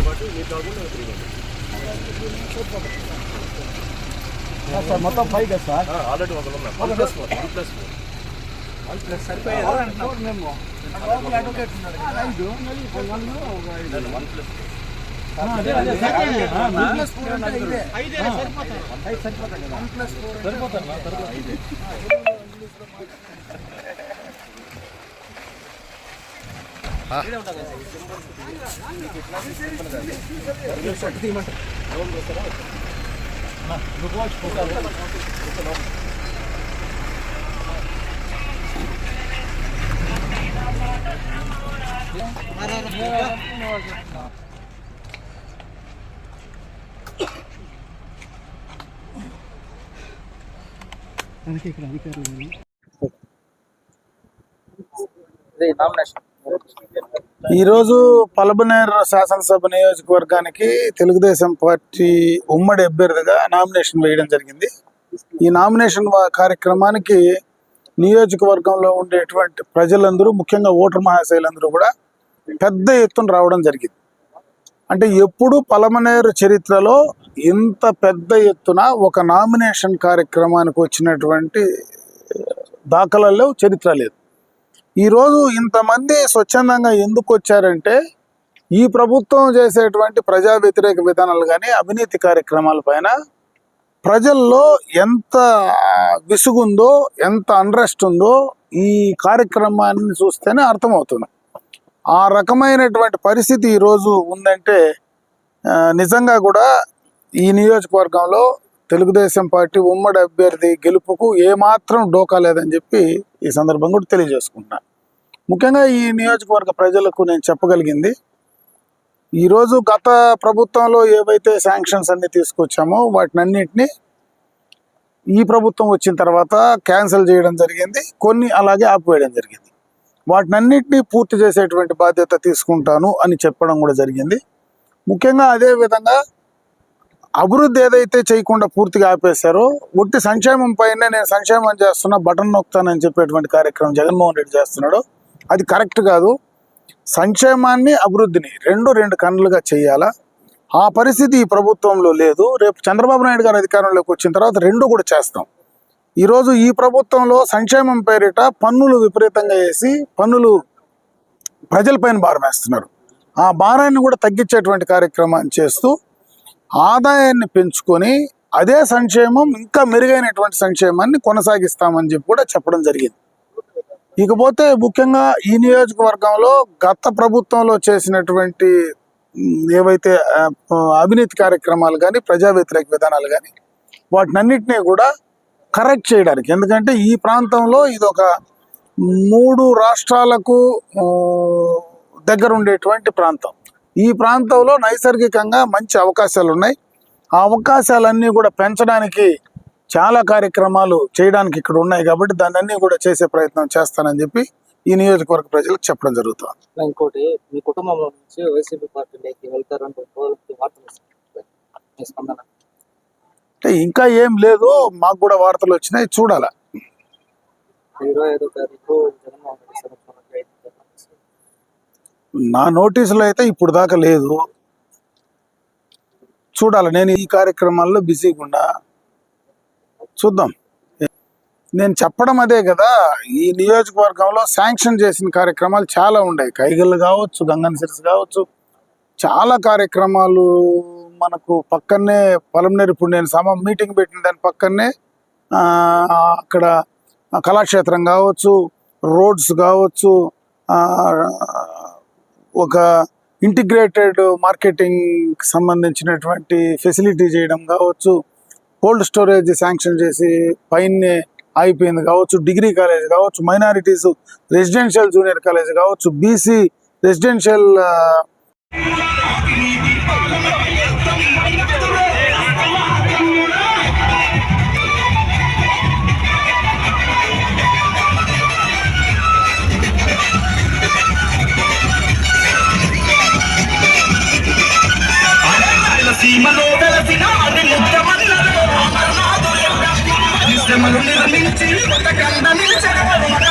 పాటు మీరు కాకుండా త్రీ సార్ మొత్తం ఫైవ్ కదా సార్ ఆల్రెడీ ఒకరు ఉన్నారు one plus four one plus four one plus మనకి ఇక్కడ అధికారులు నామినేషన్ ఈరోజు పలబనేరు శాసనసభ నియోజకవర్గానికి తెలుగుదేశం పార్టీ ఉమ్మడి అభ్యర్థిగా నామినేషన్ వేయడం జరిగింది. ఈ నామినేషన్ కార్యక్రమానికి నియోజకవర్గంలో ఉండేటువంటి ప్రజలందరూ ముఖ్యంగా ఓటర్ మహాశైలందరూ కూడా పెద్ద ఎత్తున రావడం జరిగింది. అంటే ఎప్పుడు పలమనేరు చరిత్రలో ఇంత పెద్ద ఎత్తున ఒక నామినేషన్ కార్యక్రమానికి వచ్చినటువంటి దాఖలలో చరిత్ర లేదు. ఈరోజు ఇంతమంది స్వచ్ఛందంగా ఎందుకు వచ్చారంటే ఈ ప్రభుత్వం చేసేటువంటి ప్రజా వ్యతిరేక విధానాలు కానీ అవినీతి కార్యక్రమాల పైన ప్రజల్లో ఎంత విసుగుందో ఎంత అండ్రెస్ట్ ఉందో ఈ కార్యక్రమాన్ని చూస్తేనే అర్థమవుతుంది. ఆ రకమైనటువంటి పరిస్థితి ఈరోజు ఉందంటే నిజంగా కూడా ఈ నియోజకవర్గంలో తెలుగుదేశం పార్టీ ఉమ్మడి అభ్యర్థి గెలుపుకు ఏమాత్రం డోకా లేదని చెప్పి ఈ సందర్భంగా కూడా తెలియజేసుకుంటున్నా. ముఖ్యంగా ఈ నియోజకవర్గ ప్రజలకు నేను చెప్పగలిగింది ఈరోజు గత ప్రభుత్వంలో ఏవైతే శాంక్షన్స్ అన్ని తీసుకొచ్చామో వాటిని అన్నింటినీ ఈ ప్రభుత్వం వచ్చిన తర్వాత క్యాన్సిల్ చేయడం జరిగింది కొన్ని అలాగే ఆపివేయడం జరిగింది. వాటినన్నింటినీ పూర్తి చేసేటువంటి బాధ్యత తీసుకుంటాను అని చెప్పడం కూడా జరిగింది. ముఖ్యంగా అదే విధంగా అభివృద్ధి ఏదైతే చేయకుండా పూర్తిగా ఆపేశారో ఒట్టి సంక్షేమం పైన నేను సంక్షేమం చేస్తున్నా బటన్ నొక్కుతానని చెప్పేటువంటి కార్యక్రమం జగన్మోహన్ రెడ్డి చేస్తున్నాడు. అది కరెక్ట్ కాదు. సంక్షేమాన్ని అభివృద్ధిని రెండు రెండు కన్నులుగా చేయాలా? ఆ పరిస్థితి ఈ ప్రభుత్వంలో లేదు. రేపు చంద్రబాబు నాయుడు గారు అధికారంలోకి వచ్చిన తర్వాత రెండు కూడా చేస్తాం. ఈరోజు ఈ ప్రభుత్వంలో సంక్షేమం పేరిట పన్నులు విపరీతంగా వేసి పన్నులు ప్రజలపైన భారం వేస్తున్నారు. ఆ భారాన్ని కూడా తగ్గించేటువంటి కార్యక్రమాన్ని చేస్తూ ఆదాయాన్ని పెంచుకొని అదే సంక్షేమం ఇంకా మెరుగైనటువంటి సంక్షేమాన్ని కొనసాగిస్తామని చెప్పి కూడా చెప్పడం జరిగింది. ఇకపోతే ముఖ్యంగా ఈ నియోజకవర్గంలో గత ప్రభుత్వంలో చేసినటువంటి ఏవైతే అవినీతి కార్యక్రమాలు కానీ ప్రజా వ్యతిరేక విధానాలు కానీ వాటినన్నింటినీ కూడా కరెక్ట్ చేయడానికి. ఎందుకంటే ఈ ప్రాంతంలో ఇది ఒక మూడు రాష్ట్రాలకు దగ్గర ఉండేటువంటి ప్రాంతం. ఈ ప్రాంతంలో నైసర్గికంగా మంచి అవకాశాలు ఉన్నాయి ఆ అవకాశాలన్నీ కూడా పెంచడానికి చాలా కార్యక్రమాలు చేయడానికి ఇక్కడ ఉన్నాయి కాబట్టి దాన్ని అన్ని కూడా చేసే ప్రయత్నం చేస్తానని చెప్పి ఈ నియోజకవర్గ ప్రజలకు చెప్పడం జరుగుతుంది. ఇంకోటి మీ కుటుంబంలో నుంచి వైసీపీ పార్టీలోకి వెళ్తారంటే స్పందన అంటే ఇంకా ఏం లేదు మాకు కూడా వార్తలు వచ్చినాయి చూడాల. ఇరవై ఐదో తారీఖు జగన్మోహన్ రెడ్డి సమక్షంలో ఐదు జగన్ నా నోటీసులో అయితే ఇప్పుడు దాకా లేదు. చూడాలి. నేను ఈ కార్యక్రమాల్లో బిజీగా ఉన్నా చూద్దాం. నేను చెప్పడం అదే కదా ఈ నియోజకవర్గంలో శాంక్షన్ చేసిన కార్యక్రమాలు చాలా ఉన్నాయి. కైగళ్ళు కావచ్చు గంగన్ సిరిస్ కావచ్చు చాలా కార్యక్రమాలు మనకు పక్కనే పొలంనేరు ఇప్పుడు నేను సమ మీటింగ్ పెట్టిన దాని పక్కనే అక్కడ కళాక్షేత్రం కావచ్చు రోడ్స్ కావచ్చు ఒక ఇంటిగ్రేటెడ్ మార్కెటింగ్ సంబంధించినటువంటి ఫెసిలిటీ చేయడం కావచ్చు కోల్డ్ స్టోరేజ్ శాంక్షన్ చేసి పైనే అయిపోయింది కావచ్చు డిగ్రీ కాలేజ్ కావచ్చు మైనారిటీస్ రెసిడెన్షియల్ జూనియర్ కాలేజ్ కావచ్చు బీసీ రెసిడెన్షియల్ పరిశ్రమలు నిర్మించి కొత్త కండ నిలిచిన